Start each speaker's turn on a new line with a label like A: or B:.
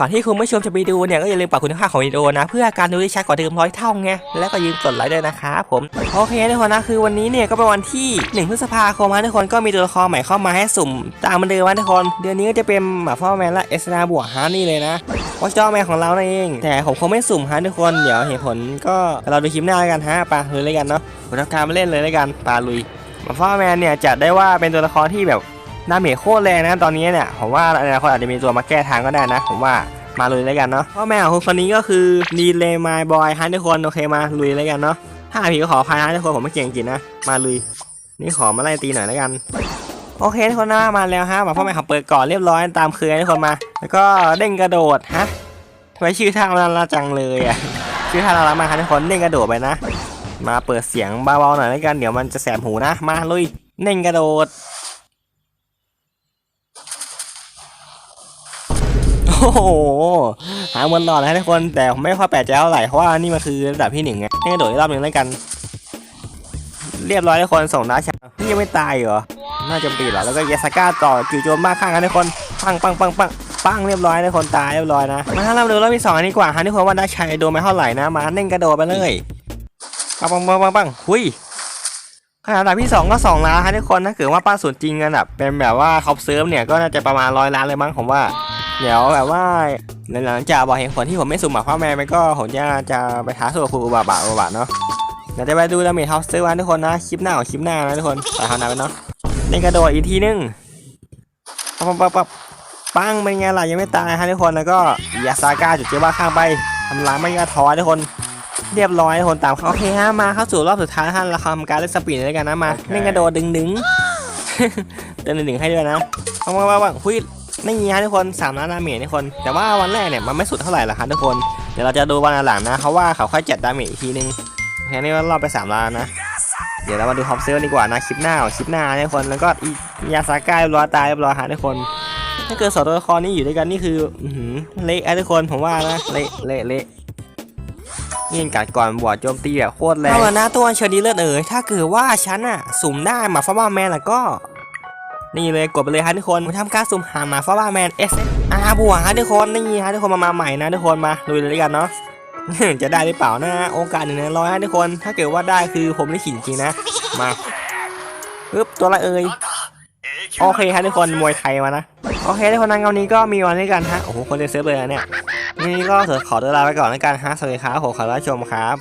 A: ก่อนที่คุณผู้ชมจะไปดูเนี่ยก็อย่าลืมปรับคุณภาของวิดีโอนะ เพื่อการดูได้ชัดกว่าเดิมร้อยเท่าไงแล้วก็ยืมกดไลค์ด้วยนะครับผมโอเคทุกคนนะคือวันนี้เนี่ยก็เป็นวันที่1พฤษภาคมนะทุกคนก็มีตัวละครใหม่เข้ามาให้สุ่ม ตามมันเดิมนะทุกคน เดือนนี้ก็จะเป็นหมาพ่อแมนและเอสนาบวกฮาร์นี่เลยนะวอชจอแมนของเราเอง แต่ผมคงไม่สุ่มฮะทุกคนเดี๋ยวเหตุผลก็เราดูคลิปหน้ากันฮะไปลุยเลยกันเนาะผมทำการมาเล่นเลยแล้วกันปาลุยหมาพ่อแมนเนี่ยจัดได้ว่าเป็นตัวละครที่แบบ ดาเมจโคตรแรงนะตอนนี้เนี่ยผมว่าอนาคตอาจจะมีตัวมาแก้ทางก็ได้นะ ผมว่ามาลุยแล้วกันเนาะพราะแม่ของคนนี้ก็คือดีเลย์มายบอยฮะทุกคนโอเคมาลุยแล้วกันเนาะถ้าผีก็ขออภัยฮะทุกคนผมไม่เก่งจริงนะมาลุยนี่ขอมาไล่ตีหน่อยแล้วกันโอเคทุกคนนะมาแล้วฮะมาพ่อแม่ขับเปิดก่อนเรียบร้อยตามเคยทุกคนมา แล้วก็เด้งกระโดดฮะทำไมชื่อท่ามันน่าจังเลยอะชื่อท่าน่ารักมาฮะทุกคนเด้งกระโดดไปนะ มาเปิดเสียงเบาๆหน่อยแล้วกันเดี๋ยวมันจะแสบหูนะ มาลุยเด้งกระโดด โอ้โห หาเงินรอดนะทุกคนแต่ไม่ค่อยแปลกใจเท่าไหร่เพราะว่านี่มันคือระดับที่หนึ่งไงให้กระโดดอีกรอบหนึ่งแล้วกัน เรียบร้อยทุกคนส่งดาชานี่ยังไม่ตายเหรอน่าจะปีหรอแล้วก็เยสก้าต่อจู่โจมบ้าข้างกันทุกคนปังปังปังปังปังเรียบร้อยทุกคนตายเรียบร้อยนะมาเราดูรอบที่สองอันนี้กว่าฮะทุกคนว่าได้ชัยโดนไปเท่าไหร่นะมาเน่งกระโดดไปเลยปังปังปังปังปังหุยขนาดอันดับที่สองก็สองล้านฮะทุกคนถ้าเกิดว่าป้าส่วนจริงกันแบบเป็นแบบว่าคอปเซิร์ฟเนี่ยก็น่าจะประมาณร้อยล้านเลยมั้งผมว่า เดี๋ยวแบบว่าหลังจากบอกเหตุผลที่ผมไม่สุ่มหมาพ่อแม่ไปก็ผมจะจะไปท้าสู้กับครูอุบาบะอุบาบะเนาะเดี๋ยวจะไปดูดาเมจท็อปซื้อวันทุกคนนะคลิปหน้าของคลิปหน้านะทุกคนไปทำนาไปเนาะเล่นกระโดดอีกทีนึงปั๊บปั๊บปั๊บปั๊บปังเป็นไงล่ะยังไม่ตายฮะทุกคนแล้วก็ยาซาก้าจุดเจ้าบ้าข้างไปทำล้างไม่กระท้อทุกคนเรียบร้อยทุกคนตามเขาโอเคฮะมาเข้าสู่รอบสุดท้ายฮะเราทำการเล่นสปีดด้วยกันนะมาเล่นกระโดดดึงดึงเดินดึงๆให้ด้วยนะปังปังปังปังหุย ไม่มีฮะทุกคนสามล้านดาเมจทุกคน แต่ว่าวันแรกเนี่ยมันไม่สุดเท่าไหร่หรอกครับทุกคน เดี๋ยวเราจะดูวันหลังนะเขาว่าเขาค่อยจัดดาเมจอีกทีนึงแค่นี้ก็รอบไปสามล้านนะ เดี๋ยวเรามาดูท็อปเซลดีกว่านะคลิปหน้าคลิปหน้าทุกคนแล้วก็อียาซาก้าเรียบร้อยตายเรียบร้อยฮะทุกคน ถ้าเกิดสองตัวละครนี้อยู่ด้วยกันนี่คือเละทุกคนผมว่านะเละเละเละนี่กัดก่อนบวชโจมตีแบบโคตรแรงเอาละนะตัวเชอร์ดีเลือดเอ๋ยถ้าเกิดว่าฉันอะสุ่มได้มาฟ้าแมนแล้วก็ นี่เลยกดไปเลยฮะทุกคนผมทำการสุ่มหาหมาฟ้าแมน S R บวกฮะทุกคนนี่ฮะทุกคนมามาใหม่นะทุกคนมาดูเลยกันเนาะจะได้หรือเปล่านะโอกาสหนึ่งในร้อยฮะทุกคน ถ้าเกิดว่าได้คือผมได้ขิงจริงนะมาปึ๊บตัวอะเอ่ยโอเคฮะทุกคนมวยไทยมานะโอเคทุกคนนั้นเงานี้ก็มีวันด้วยกันฮะโอ้โหคนเล่นเซฟเลยนะเนี่ยนี่ก็ขอตัวลาไปก่อนแล้วกันฮะสวัสดีครับผมขอรับชมครับ